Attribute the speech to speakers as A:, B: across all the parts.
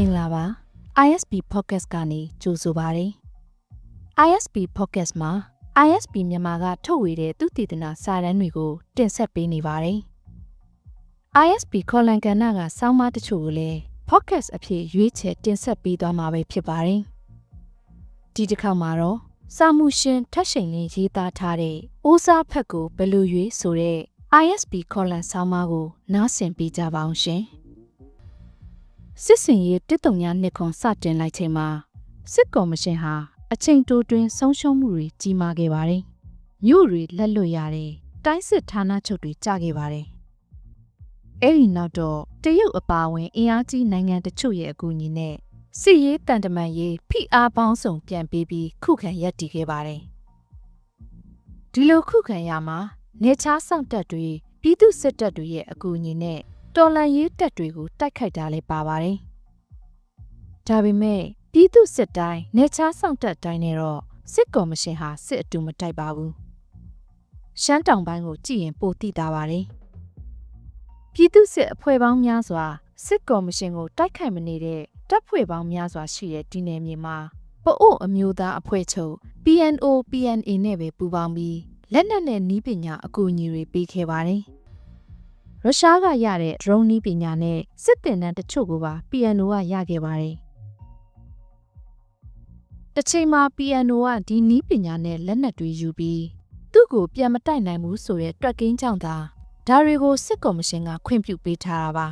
A: မင်္ဂလာပါ ISP Podcast ကနေကြိုဆိုပါရစေ ISP Podcast မှာ ISP မြန်မာကထုတ်ဝေတဲ့သူတည်တနာစာတမ်းတွေကိုတင်ဆက်ပေးနေပါတယ် ISP ခေါ်လန်ကဏ္ဍကစောင်းမတချို့ကိုလည်း Podcast အဖြစ်ရွေးချယ်တင်ဆက်ပေးသွားမှာပဲဖြစ်ပါတယ်ဒီတစ်ခါမှာတော့စာမှုရှင်ထက်ရှိန်လင်းရေးသားထားတဲ့အိုးစားဖက်ကိုဘယ်လိုရွေးဆိုတဲ့ ISP ခေါ်လန်ဆောင်းပါးကိုနားဆင်ပေးကြပါအောင်ရှင် စစ်စင်ရေးတစ်တုံညာနှစ်ခွန်စတင်လိုက်ချိန်မှာစစ်ကော်မရှင်ဟာအချိန်တိုတွင်ဆုံးရှုံးမှုတွေကြီးမားခဲ့ပါတယ်။မြို့တွေလက်လွတ်ရတယ်။တိုင်းစစ်ဌာနချုပ်တွေကျခဲ့ပါတယ်။အဲ့ဒီနောက်တော့တရုတ်အပါအဝင်အင်အားကြီးနိုင်ငံတချို့ရဲ့အကူအညီနဲ့စစ်ရေးတန်တမန်ရေးဖိအားပေါင်းစုံပြန်ပေးပြီးခုခံရပ်တည်ခဲ့ပါတယ်။ဒီလိုခုခံရမှာနေချားဆောင်တပ်တွေပြည်သူစစ်တပ်တွေရဲ့အကူအညီနဲ့ တော်လန်ရေးတပ်တွေကိုတိုက်ခိုက်တာလည်းပါပါတယ်။ဒါပေမဲ့ပြည်သူစစ်တိုင်းနေချားဆောင်တပ်တိုင်းနဲ့တော့စစ်ကော်မရှင်ဟာစစ်အတူမတိုက်ပါဘူး။ရှမ်းတောင်ပိုင်းကိုကြည့်ရင်ပိုသိတာပါတယ်။ပြည်သူစစ်အဖွဲ့ပေါင်းများစွာစစ်ကော်မရှင်ကိုတိုက်ခိုက်မနေတဲ့တပ်ဖွဲ့ပေါင်းများစွာရှိတဲ့ဒီနယ်မြေမှာပအို့အမျိုးသားအဖွဲ့ချုပ် PNO PNA နဲ့ပဲပူးပေါင်းပြီးလက်နက်နဲ့နီးပညာအကူအညီတွေပေးခဲ့ပါတယ်။ ရုရှားကရတဲ့ drone နီးပညာနဲ့စစ်တင်တန်းတချို့ကိုပါ PNO ကရခဲ့ပါတယ်။တစ်ချိန်မှာ PNO ကဒီနီးပညာနဲ့လက်နက်တွေယူပြီးသူ့ကိုပြန်မတိုက်နိုင်ဘူးဆိုတဲ့တွက်ကင်းကြောင့်သာဒါတွေကိုစစ်ကော်မရှင်ကခွင့်ပြုပေးထားတာပါ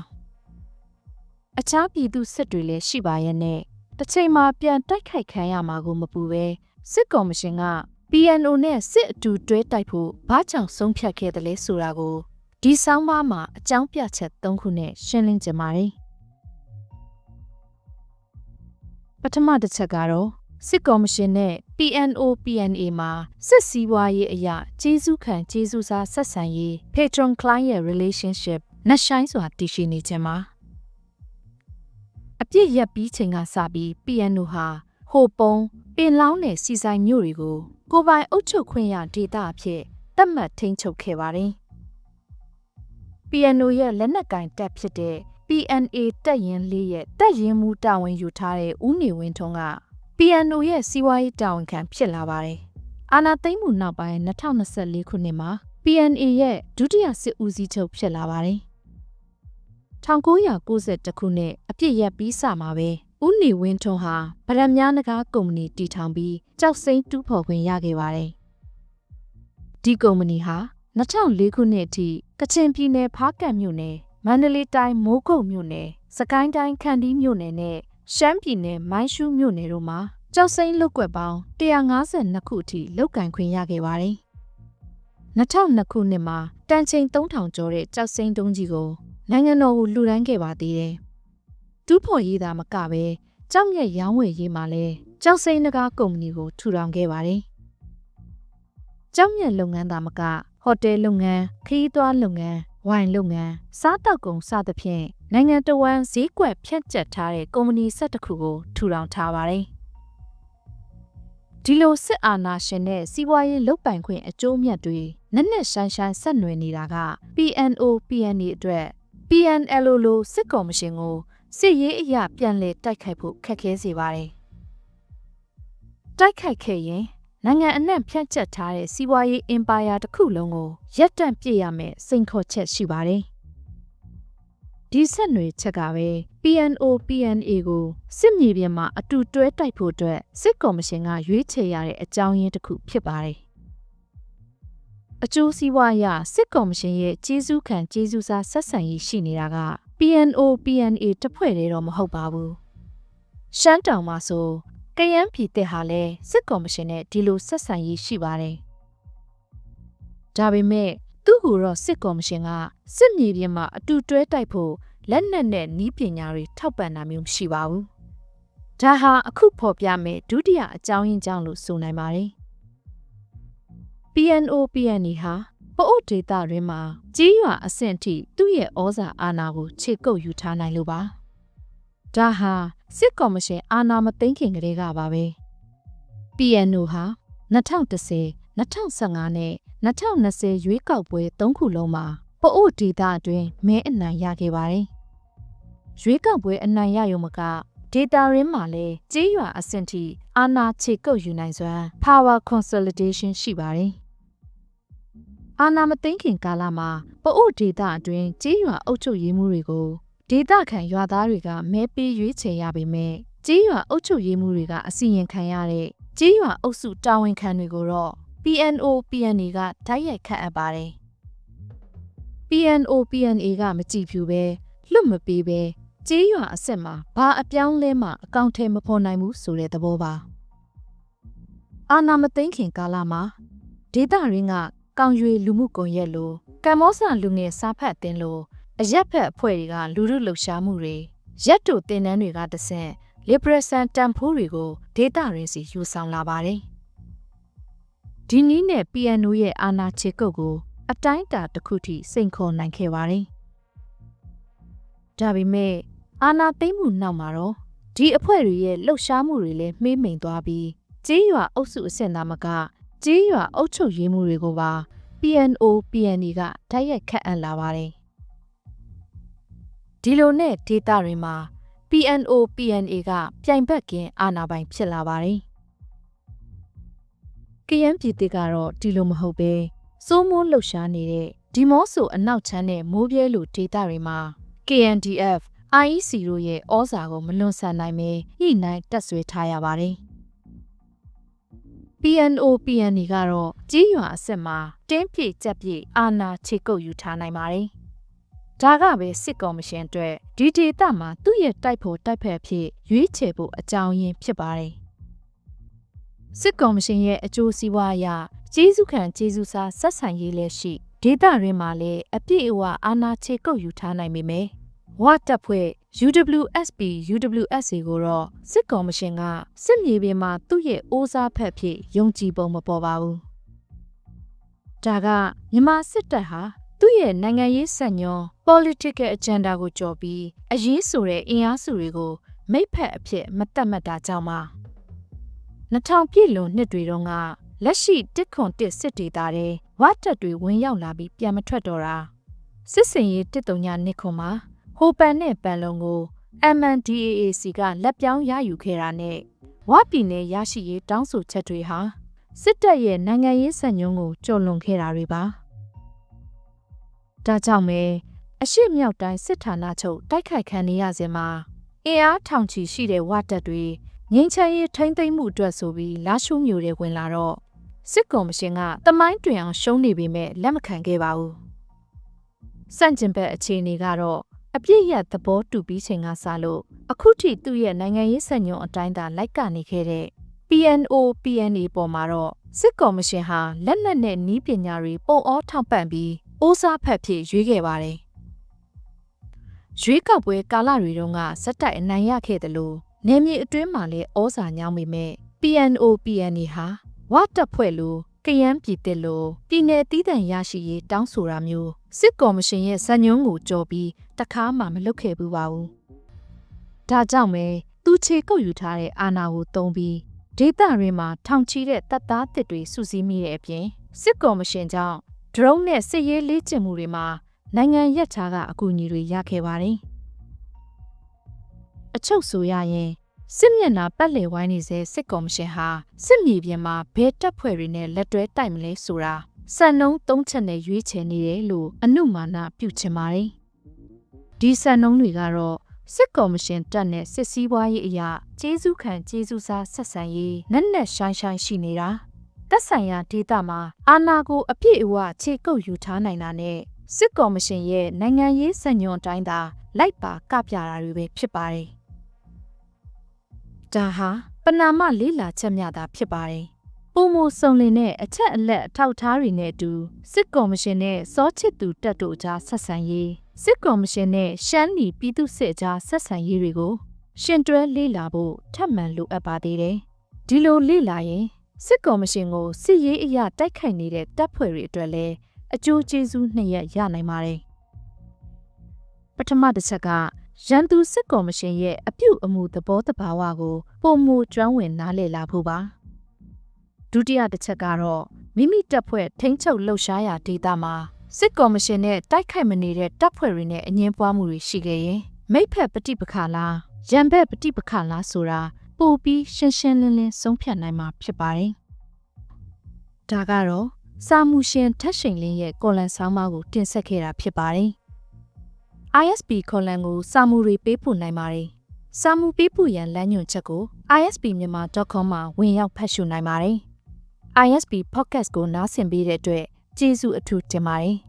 A: ။အခြားပြည်သူစစ်တွေလည်းရှိပါရဲ့နဲ့တစ်ချိန်မှာပြန်တိုက်ခိုက်ခံရမှာကိုမပူပဲစစ်ကော်မရှင်က PNO နဲ့စစ်အတူတွဲတိုက်ဖို့ဘာကြောင့်ဆုံးဖြတ်ခဲ့တယ်လဲဆိုတာကို ဒီဆောင်းပါးမှာအကြောင်းပြချက်၃ခုနဲ့ရှင်းလင်းကြပါတယ်ပထမတစ်ချက်ကတော့စစ်ကော်မရှင်နဲ့ PNO PNA မှာစစ်စည်းဝါးရေးအရာကျေးဇူးခံကျေးဇူးစားဆက်ဆံရေး patron client relationship နှဆိုင်စွာတည်ရှိနေခြင်းမှာအပြစ်ရက်ပြီးချိန်ကစပြီး PNO ဟာဟိုပုံပင်လောင်းတဲ့စီဆိုင်မျိုးတွေကိုကိုပိုင်အုပ်ချုပ်ခွင့်ရဒေတာအဖြစ်သတ်မှတ်ထိန်းချုပ်ခဲ့ပါတယ်။ PNO ရဲ့လက်နက်ကင်တပ်ဖြစ်တဲ့ PNA တပ်ရင်းလေးရဲ့တပ်ရင်းမူတာဝန်ယူထားတဲ့ဦးနေဝင်းထွန်းက PNO ရဲ့စီးပွားရေးတာဝန်ခံဖြစ်လာပါတယ်။အာနာသိမ့်မှုနောက်ပိုင်း2024ခုနှစ်မှာ PNA ရဲ့ဒုတိယစစ်ဦးစီးချုပ်ဖြစ်လာပါတယ်။1990ခုနှစ်အပြစ်ရက်ပြီးစမှာပဲဦးနေဝင်းထွန်းဟာဗရမများနဂါကုမ္ပဏီတည်ထောင်ပြီးကြောက်စိမ့်တူးဖော်ခွင့်ရခဲ့ပါတယ်။ဒီကုမ္ပဏီဟာ2004ခုနှစ်အထိ ကချင်ပြည်နယ်ဖားကန့်မြို့နယ်မန္တလေးတိုင်းမိုးကုတ်မြို့နယ်စကိုင်းတိုင်းခန္တီးမြို့နယ်နဲ့ရှမ်းပြည်နယ်မိုင်းရှူးမြို့နယ်တို့မှာကြောက်စိမ့်လုတ်ကွက်ပေါင်း152ခုအထိလုတ်ကင်ခွင့်ရခဲ့ပါတယ်။2002ခုနှစ်မှာတန်ချိန်3000ကျော်တဲ့ကြောက်စိမ့်တုံးကြီးကိုနိုင်ငံတော်ကိုလှူဒန်းခဲ့ပါသေးတယ်။တူးဖော်ရေးသားမကပဲကြောက်မြက်ရောင်းဝယ်ရေးမှာလဲကြောက်စိမ့်နဂါကုမ္ပဏီကိုထူထောင်ခဲ့ပါတယ်။ကြောက်မြက်လုပ်ငန်းသားမက ဟိုတယ်လုပ်ငန်းခရီးသွားလုပ်ငန်းဝိုင်လုပ်ငန်းစားတောက်ကုန်စသဖြင့်နိုင်ငံတော်ဝန်ဈေးကွက်ဖြန့်ကျက်ထားတဲ့ကုမ္ပဏီဆက်တစ်ခုကိုထူထောင်ထားပါတယ်ဒီလိုစစ်အာဏာရှင်နဲ့စီးပွားရေးလုပ်ပိုင်ခွင့်အကျိုးမြတ်တွေနက်နက်ရှိုင်းရှိုင်းဆက်နွယ်နေတာက PNO PNA အတွက် PNLO လိုစစ်ကော်မရှင်ကိုစစ်ရေးအရာပြန်လည်တိုက်ခိုက်ဖို့ခက်ခဲစေပါတယ်တိုက်ခိုက်ခဲ့ရင် နိုင်ငံအနှံ့ဖြန့်ကျက်ထားတဲ့စီးပွားရေးအင်ပါယာတစ်ခုလုံးကိုရပ်တန့်ပြစ်ရမယ်စိန်ခေါ်ချက်ရှိပါတယ်။ဒီဆက်နွေချက်ကပဲ PNO PNA ကိုစစ်မြေပြင်မှာအတူတွဲတိုက်ဖို့အတွက်စစ်ကော်မရှင်ကရွေးချယ်ရတဲ့အကြောင်းရင်းတစ်ခုဖြစ်ပါတယ်။အကျိုးစီးပွားအရစစ်ကော်မရှင်ရဲ့ကျေးဇူးခံကျေးဇူးစားဆက်ဆံရေးရှိနေတာက PNO PNA တဖွဲ့တည်းတော့မဟုတ်ပါဘူး။ရှမ်းတောင်မှာဆို ကယန်းပြည်တက်ဟာလည်းစစ်ကော်မရှင်နဲ့ဒီလိုဆက်ဆံရေးရှိပါတယ်။ဒါပေမဲ့သူ့ကိုတော့စစ်ကော်မရှင်ကစစ်မြေပြင်မှာအတူတွဲတိုက်ဖို့လက်နက်နဲ့နီးပညာတွေထောက်ပံ့တာမျိုးမရှိပါဘူး။ဒါဟာအခုဖော်ပြမယ်ဒုတိယအကြောင်းရင်းကြောင့်လို့ဆိုနိုင်ပါတယ်။ PNO PNE ဟာပအို့ဒေတာတွင်မှာကြီးရွာအဆင့်ထိသူ့ရဲ့ဩဇာအာဏာကိုခြေကုပ်ယူထားနိုင်လို့ပါ။ ဒါဟာစစ်ကော်မရှင်အာဏာမသိမ်းခင်ကလေးကပါပဲ PNO ဟာ2010 2015နဲ့2020ရွေးကောက်ပွဲ၃ခုလုံးမှာပအို့ဒေသအတွင်းမဲအနိုင်ရခဲ့ပါတယ်။ရွေးကောက်ပွဲအနိုင်ရရုံမကဒေတာရင်းမှာလည်းကြေးရွာအဆင့်ထိအာဏာခြေကုပ်ယူနိုင်စွမ်း power consolidation ရှိပါတယ်။အာဏာမသိမ်းခင်ကာလမှာပအို့ဒေတာအတွင်းကြေးရွာအုပ်ချုပ်ရေးမှုတွေကို ဒေတာခံရွာသားတွေကမဲပေးရွေးချယ်ရပေမဲ့ကြေးရွာအုပ်ချုပ်ရေးမှုတွေကအစီရင်ခံရတဲ့ကြေးရွာအုပ်စုတာဝန်ခံတွေကိုတော့ PNO PNA ကဓာတ်ရိုက်ခတ်အပ်ပါတယ်။ PNO PNA ကမကြည့်ဖြူပဲလွတ်မပေးပဲကြေးရွာအဆက်မှာဘာအပြောင်းလဲမှအကောင့်ထဲမဖော်နိုင်ဘူးဆိုတဲ့သဘောပါအာနာမသိန်းခင်ကာလမှာဒေတာရင်းကကောင်းရွေလူမှုကွန်ရက်လိုကမ္ဘောဆာလူငယ်စာဖတ်တင်လို အရက်ဖက်အဖွဲ့တွေကလူမှုလှုပ်ရှားမှုတွေရက်တို့တင်နန်းတွေကတဆင့် liberation တန်ဖိုးတွေကိုဒေတာရင်းစီယူဆောင်လာပါတယ်ဒီနည်းနဲ့ PNO ရဲ့အာဏာချေကုတ်ကို အတိုင်းအတာတစ်ခုထိစိန်ခေါ်နိုင်ခဲ့ပါတယ်ဒါပေမဲ့အာနာသိမ့်မှုနောက်မှာတော့ဒီအဖွဲ့တွေရဲ့လှုပ်ရှားမှုတွေလည်းမှေးမိန်သွားပြီးကြေးရွာအုပ်စုအဆင့်သားမကကြေးရွာအုပ်ချုပ်ရေးမှုတွေကိုပါ PNO PNE ကတိုက်ရိုက်ခတ်အပ်လာပါတယ် ဒီလိုနဲ့ဒေတာတွေမှာ PNO PNA ကပြိုင်ဘက်ကင်းအာဏာပိုင်ဖြစ်လာပါတယ်ကရန်ပြည်သစ်ကတော့ဒီလိုမဟုတ်ပဲစိုးမိုးလှုပ်ရှားနေတဲ့ဒီမော့ဆိုအနောက်ချမ်းတဲ့မိုးပြဲလိုဒေတာတွေမှာ KNDF IEC တို့ရဲ့ဩဇာကိုမလွန်ဆန်နိုင်ပဲညှိနှိုင်းတက်ဆွဲထားရပါတယ်။ PNO PNE ကတော့ကြီးရွာအဆက်မှာတင်းပြည့်ကြက်ပြည့်အာဏာခြေကုပ်ယူထားနိုင်ပါတယ်။ ဒါကပဲစစ်ကော်မရှင်အတွက်ဒီဒေသမှာသူ့ရဲ့တိုက်ဖို့တိုက်ဖက်ဖြစ်ရွေးချယ်ဖို့အကြောင်းရင်းဖြစ်ပါတယ်။စစ်ကော်မရှင်ရဲ့အကျိုးစီးပွားအရကျေးဇူးခံကျေးဇူးစားဆက်ဆံရေးလည်းရှိဒေသရင်းမှာလည်းအပြည့်အဝအာဏာခြေကုပ်ယူထားနိုင်ပေမယ့်ဝတပ်ဖွဲ့ UWSP UWSA ကိုတော့စစ်ကော်မရှင်ကစစ်မြေပြင်မှာသူ့ရဲ့အိုးစားဖက်ဖြစ်ယုံကြည်ပုံမပေါ်ပါဘူး။ဒါကမြန်မာစစ်တပ်ဟာ သူ့ရဲ့နိုင်ငံရေးစံညွန် political agenda ကိုကြော်ပြီးအရေးဆိုတဲ့အင်အားစုတွေကိုမိတ်ဖက်အဖြစ်မတတ်မှတ်တာကြောင့်ပါ2000ပြည့်လွန်နှစ်တွေတုန်းကလက်ရှိတစ်ခွန်တစ်စစ်ဒေတာတဲ့ဝတ်တက်တွေဝင်ရောက်လာပြီးပြန်မထွက်တော့တာစစ်စင်ရေးတစ်တုံညာနှစ်ခွန်မှာဟိုပန်နဲ့ပန်လုံကို MNDAAC ကလက်ပြောင်းရယူခဲ့တာနဲ့ဝပြည်နယ်ရရှိရေးတောင်းဆိုချက်တွေဟာစစ်တပ်ရဲ့နိုင်ငံရေးစံညွှန်းကိုကျော်လွန်ခဲ့တာတွေပါ ဒါကြောင့်ပဲအရှိမြောက်တိုင်းစစ်ဌာနချုပ်တိုက်ခိုက်ခံနေရစဉ်မှာအင်အားထောင်ချီရှိတဲ့ဝတပ်တွေငင်းချရေးထိမ့်သိမ့်မှုအတွက်ဆိုပြီးလာရှုမျိုးတွေဝင်လာတော့စစ်ကော်မရှင်ကတမိုင်းတွင်အောင်ရှုံးနေပေမဲ့လက်မခံခဲ့ပါဘူးစန့်ကျင်ဘက်အခြေအနေကတော့အပြည့်ရသဘောတူပြီးချိန်ကစလို့အခုထိသူ့ရဲ့နိုင်ငံရေးစံညွှန်းအတိုင်းသာလိုက်ကနေခဲ့တဲ့ PNO PNA ပေါ်မှာတော့စစ်ကော်မရှင်ဟာလက်နက်နဲ့နီးပညာတွေပုံအောထောက်ပံ့ပြီး အိုးစားဖက်ဖြစ်ရွေးခဲ့ပါတယ်။ရွေးကောက်ပွဲကာလတွေတုန်းကစက်တိုက်အနိုင်ရခဲ့တယ်လို့နေမြေအတွင်းမှာလည်းဩဇာညောင်းပေမဲ့ PNO PNA ဟာဝတ်တပ်ဖွဲ့လို့ကယန်းပြည်တက်လို့ပြည်내တီးတန့်ရရှိရေးတောင်းဆိုတာမျိုးစစ်ကော်မရှင်ရဲ့ဇညွန်းကိုကြော်ပြီးတခါမှမလုပ်ခဲ့ဘူးပါဘူး။ဒါကြောင့်ပဲသူချေကုတ်ယူထားတဲ့အာဏာကိုတုံးပြီးဒေသရင်းမှာထောင်ချီတဲ့တပ်သားတစ်တွေစုစည်းမိတဲ့အပြင်စစ်ကော်မရှင်ကြောင့် drone နဲ့စစ်ရေးလေ့ကျင့်မှုတွေမှာနိုင်ငံရက်ခြားကအကူအညီတွေရခဲ့ပါတယ်။အချုပ်ဆိုရရင်စစ်မျက်နှာပတ်လည်ဝိုင်းနေစေစစ်ကော်မရှင်ဟာစစ်မြေပြင်မှာဘယ်တပ်ဖွဲ့တွေနဲ့လက်တွဲတိုက်မလဲဆိုတာစံနှုံးသုံးချက်နဲ့ရွေးချယ်နေတယ်လို့အနုမာနပြုချင်ပါတယ်။ဒီစံနှုံးတွေကတော့စစ်ကော်မရှင်တပ်နဲ့စစ်စည်းဝါးရေးအရာကျေးဇူးခံကျေးဇူးစားဆက်ဆံရေးနက်နက်ရှိုင်းရှိုင်းရှိနေတာ သက်ဆိုင်ရာဒေသမှာအာဏာကိုအပြည့်အဝခြေကုပ်ယူထားနိုင်တာနဲ့စစ်ကော်မရှင်ရဲ့နိုင်ငံရေးစံညွှန်တိုင်းသာလိုက်ပါကပြတာတွေပဲဖြစ်ပါတယ်ဒါဟာပနာမလေးလာချက်များသာဖြစ်ပါတယ်။ပုံမစုံလင်တဲ့အချက်အလက်အထောက်ထားတွေနဲ့အတူစစ်ကော်မရှင်နဲ့စောချစ်သူတက်တို့ကြားဆက်ဆံရေးစစ်ကော်မရှင်နဲ့ရှမ်းနီပြည်သူစစ်ကြားဆက်ဆံရေးတွေကိုရှင်တွဲလေ့လာဖို့ထပ်မံလိုအပ်ပါသေးတယ်။ဒီလိုလေ့လာရင် စစ်ကော်မရှင်ကိုစစ်ရေးအရာတိုက်ခိုက်နေတဲ့တပ်ဖွဲ့တွေအတွက်လည်းအကျိုးကျေးဇူးနှစ်ရပ်ရနိုင်ပါတယ်။ပထမတစ်ချက်ကရန်သူစစ်ကော်မရှင်ရဲ့အပြုအမူသဘောတဘာဝကိုပုံမူကျွမ်းဝင်နားလည်လာဖို့ပါဒုတိယတစ်ချက်ကတော့မိမိတပ်ဖွဲ့ထိန်းချုပ်လှုပ်ရှားရာဒေသမှာစစ်ကော်မရှင်နဲ့တိုက်ခိုက်မနေတဲ့တပ်ဖွဲ့တွေနဲ့အငင်းပွားမှုတွေရှိခဲ့ရင်မိဖက်ပฏิပခါလားရရံဘက်ပฏิပခလားဆိုတာ ပိုပြီးရှင်းရှင်းလင်းလင်းဆုံးဖြတ်နိုင်မှာဖြစ်ပါတယ်။ဒါကတော့စာမှုရှင်ထက်ရှိန်လင်းရဲ့ကော်လန်ဆောင်းပါးကိုတင်ဆက်ခဲ့တာဖြစ်ပါတယ်။ ISP ကော်လန်ကိုစာမှုတွေပေးပို့နိုင်ပါတယ်။စာမှုပေးပို့ရန်လမ်းညွှန်ချက်ကို ispmyanmar.com မှာဝင်ရောက်ဖတ်ရှုနိုင်ပါတယ်။ ISP podcast ကိုနားဆင်ပေးတဲ့အတွက်ကျေးဇူးအထူးတင်ပါတယ်။